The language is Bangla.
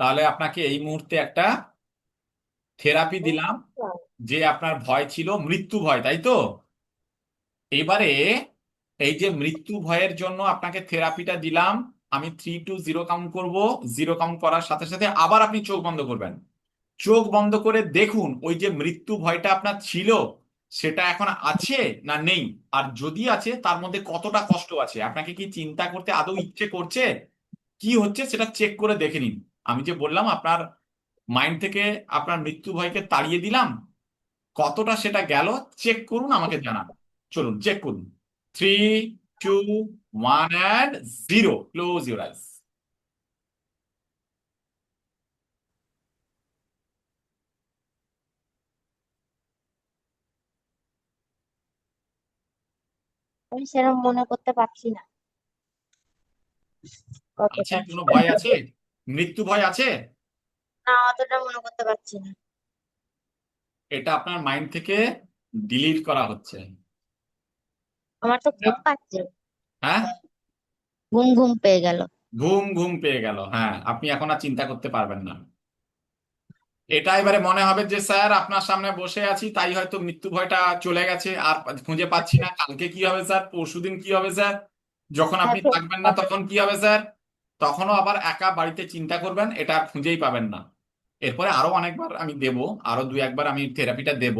তাহলে আপনাকে এই মুহূর্তে একটা থেরাপি দিলাম যে আপনার ভয় ছিল মৃত্যু ভয় তাই তো? এবারে এই যে মৃত্যু ভয়ের জন্য আপনাকে থেরাপিটা দিলাম আমি থ্রি টু জিরো কাউন্ট করব জিরো কাউন্ট করার সাথে সাথে আবার আপনি চোখ বন্ধ করবেন। চোখ বন্ধ করে দেখুন ওই যে মৃত্যু ভয়টা আপনার ছিল সেটা এখন আছে না নেই? আর যদি আছে তার মধ্যে কতটা কষ্ট আছে? আপনাকে কি চিন্তা করতে আদৌ ইচ্ছে করছে? কি হচ্ছে সেটা চেক করে দেখে নিন। আমি যে বললাম আপনার মাইন্ড থেকে আপনার মৃত্যু ভয়কে তাড়িয়ে দিলাম কতটা সেটা গেল চেক করুন আমাকে জানান। চলুন চেক করুন। Three two one and zero close your eyes আমি সেরকম মনে করতে পারছি না। কতটা কোনো ভয় আছে? মৃত্যু ভয় আছে? না অতটা মনে করতে পারছি না। এটা আপনার মাইন্ড থেকে ডিলিট করা হচ্ছে। আমার তো ঘুম পাচ্ছে। হ্যাঁ? ঘুম ঘুম পেয়ে গেল। ঘুম ঘুম পেয়ে গেল হ্যাঁ। আপনি এখন আর চিন্তা করতে পারবেন না। এটা এবারে মনে হবে যে স্যার আপনার সামনে বসে আছি তাই হয়তো মৃত্যু ভয়টা চলে গেছে আর খুঁজে পাচ্ছি না। কালকে কি হবে স্যার? পরশুদিন কি হবে স্যার? যখন আপনি হ্যাঁ, থাকবেন না তখন কি হবে স্যার? তখনও আবার একা বাড়িতে চিন্তা করবেন, এটা আর খুঁজেই পাবেন না। এরপরে আরও অনেকবার আমি দেব, আরও দুই একবার আমি থেরাপিটা দেব।